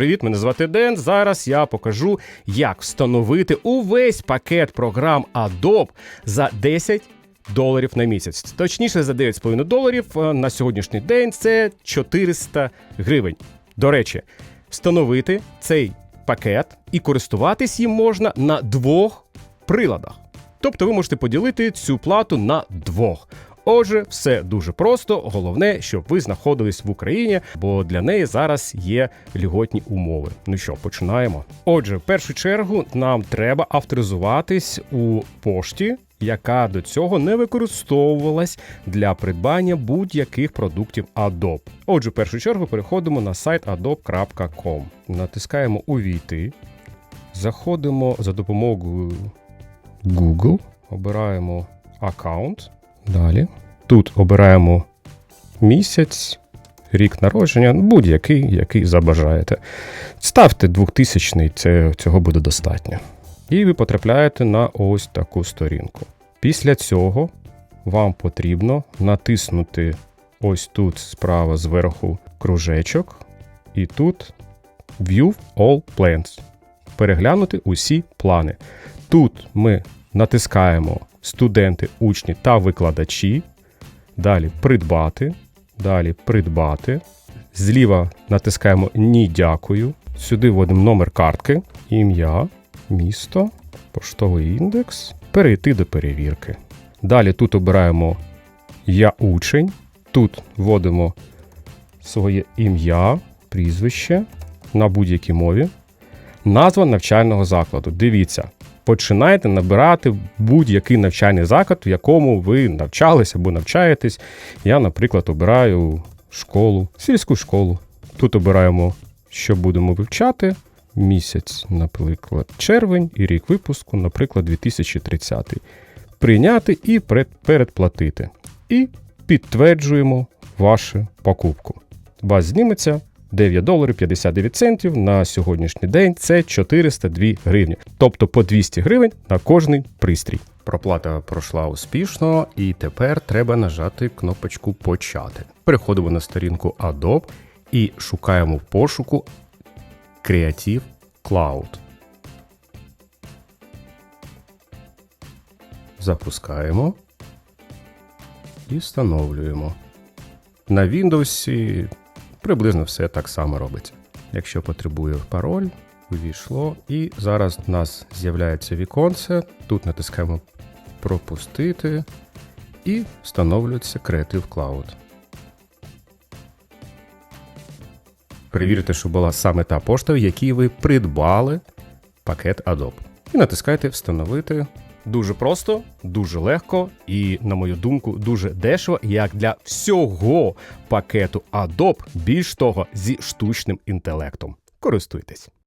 Привіт, мене звати Ден. Зараз я покажу, як встановити увесь пакет програм Adobe за 10 доларів на місяць. Точніше, за 9,5 доларів е, на сьогоднішній день це 400 гривень. До речі, встановити цей пакет і користуватись їм можна на двох приладах. Тобто ви можете поділити цю плату на двох. Отже, все дуже просто. Головне, щоб ви знаходились в Україні, бо для неї зараз є льготні умови. Ну що, починаємо. Отже, в першу чергу нам треба авторизуватись у пошті, яка до цього не використовувалась для придбання будь-яких продуктів Adobe. Отже, в першу чергу переходимо на сайт adobe.com. Натискаємо Увійти. Заходимо за допомогою Google, обираємо аккаунт. Далі. Тут обираємо місяць, рік народження, ну, будь-який, який забажаєте. Ставте 2000 це цього буде достатньо. І ви потрапляєте на ось таку сторінку. Після цього вам потрібно натиснути ось тут справа зверху кружечок, і тут View All Plans. Переглянути усі плани. Тут ми натискаємо студенти, учні та викладачі. Далі придбати. Далі придбати. Зліва натискаємо Ні, дякую. Сюди вводимо номер картки, ім'я, місто, поштовий індекс. Перейти до перевірки. Далі тут обираємо Я учень. Тут вводимо своє ім'я, прізвище на будь-якій мові. Назва навчального закладу. Дивіться, починаєте набирати будь-який навчальний заклад, в якому ви навчались або навчаєтесь. Я, наприклад, обираю школу, сільську школу. Тут обираємо, що будемо вивчати. Місяць, наприклад, червень і рік випуску, наприклад, 2030. Прийняти і передплатити. І підтверджуємо вашу покупку. Вас зніметься 9 доларів 59 центів на сьогоднішній день це 402 гривні, тобто по 200 гривень на кожний пристрій. Проплата пройшла успішно, і тепер треба нажати кнопочку Почати. Переходимо на сторінку Adobe і шукаємо в пошуку Creative Cloud. Запускаємо і встановлюємо. На Windows приблизно все так само робиться. Якщо потребує пароль, увійшло, і зараз у нас з'являється віконце. Тут натискаємо Пропустити і встановлюється Creative Cloud. Перевірте, що була саме та пошта, в якій ви придбали пакет Adobe. І натискайте Встановити. Дуже просто, дуже легко і, на мою думку, дуже дешево, як для всього пакету Adobe, більш того, зі штучним інтелектом. Користуйтесь.